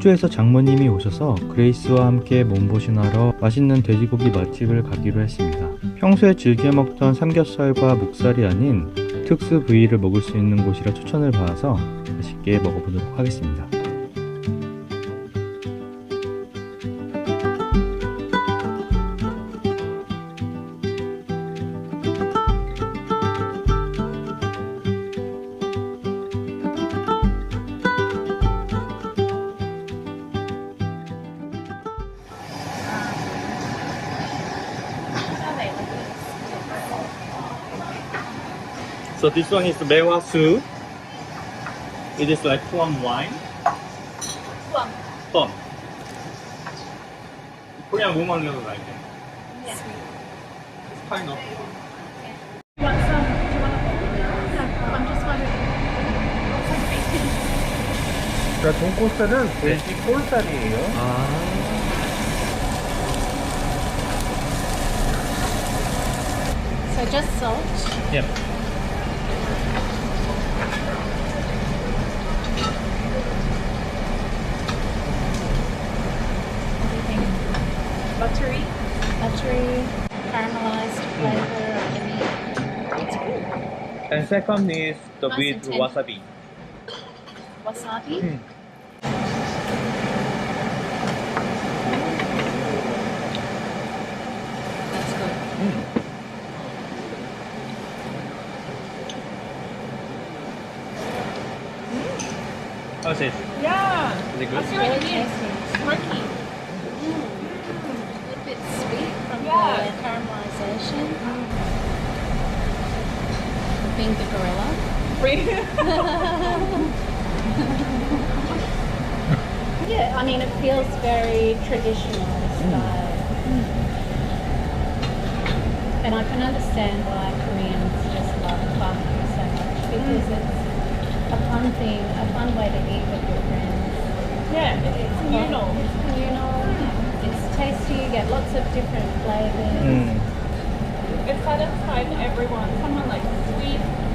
호주에서 장모님이 오셔서 그레이스와 함께 몸보신하러 맛있는 돼지고기 맛집을 가기로 했습니다. 평소에 즐겨 먹던 삼겹살과 목살이 아닌 특수 부위를 먹을 수 있는 곳이라 추천을 받아서 맛있게 먹어보도록 하겠습니다. So this one is soup. It is like plum wine. Plum. Plum. Korean woman never like it. Yeah. Kind of. You want some? Do you want a No, I'm just wondering. 그러니까 돈코스는 돼지 볼살이에요. 아. So just salt. Yep. And second is the Nice with wasabi. Wasabi. Hmm. That's good. Hmm. Hmm. How's it? Yeah, Is it good? I Really it is tasty. smoky. Hmm. A little bit sweet from Yeah. the caramelization. Being the gorilla. Yeah, I mean, it feels very traditional mm. style. And I can understand why Koreans just love barbecue so much because mm. it's a fun thing, a fun way to eat with your friends. yeah, it's communal. It's communal, mm. it's tasty, you get lots of different flavors. Mm. It satisfies everyone. Someone like sweet,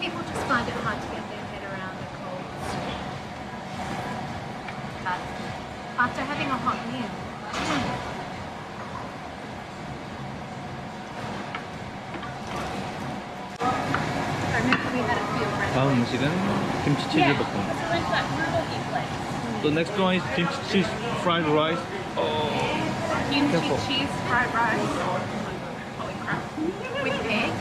people just find it hard to get their head around the cold soup. But after having a hot meal, mm, I remember we had a few friends. 다음 음식은 김치치즈 Yeah. 볶음. That's like that bulgogi place. The next one is 김치치즈 fried rice. Kimchi Careful. cheese fried rice. Holy crap. with egg.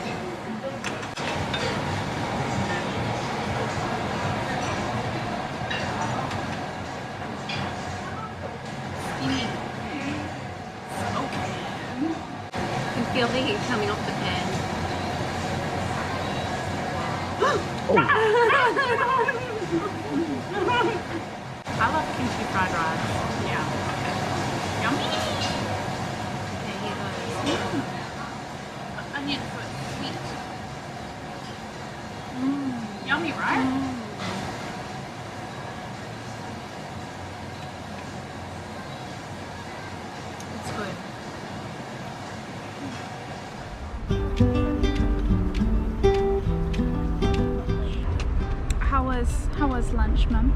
Feel the heat coming off the pan. I love kimchi fried rice. Yeah. Yummy. There you go. Onion foot sweet. Mm, yummy, right? It's good. How was how was lunch, Mum?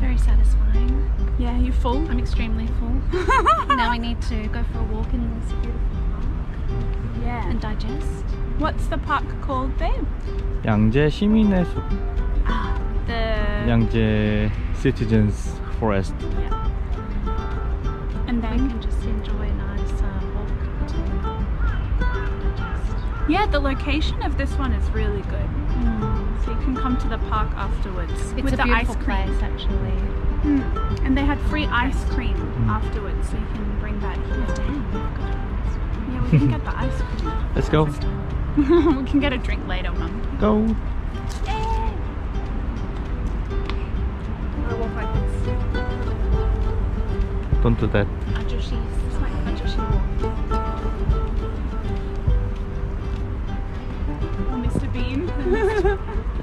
Very satisfying. Yeah, you full? I'm extremely full. now I need to go for a walk in this beautiful park Yeah. and digest. What's the park called, babe? 양재 시민의 숲. Ah, the 양재 Citizens Forest. and We then can just enjoy a nice uh, walk to digest. yeah, the location of this one is really good. you can come to the park afterwards. It's with a the beautiful ice cream. place actually. Mm. And they had free ice cream afterwards, so you can bring that here. Mm. Yeah, we can get the ice cream. Let's go. we can get a drink later, Mum. Go. Don't do that. Mr. Oh, Bean.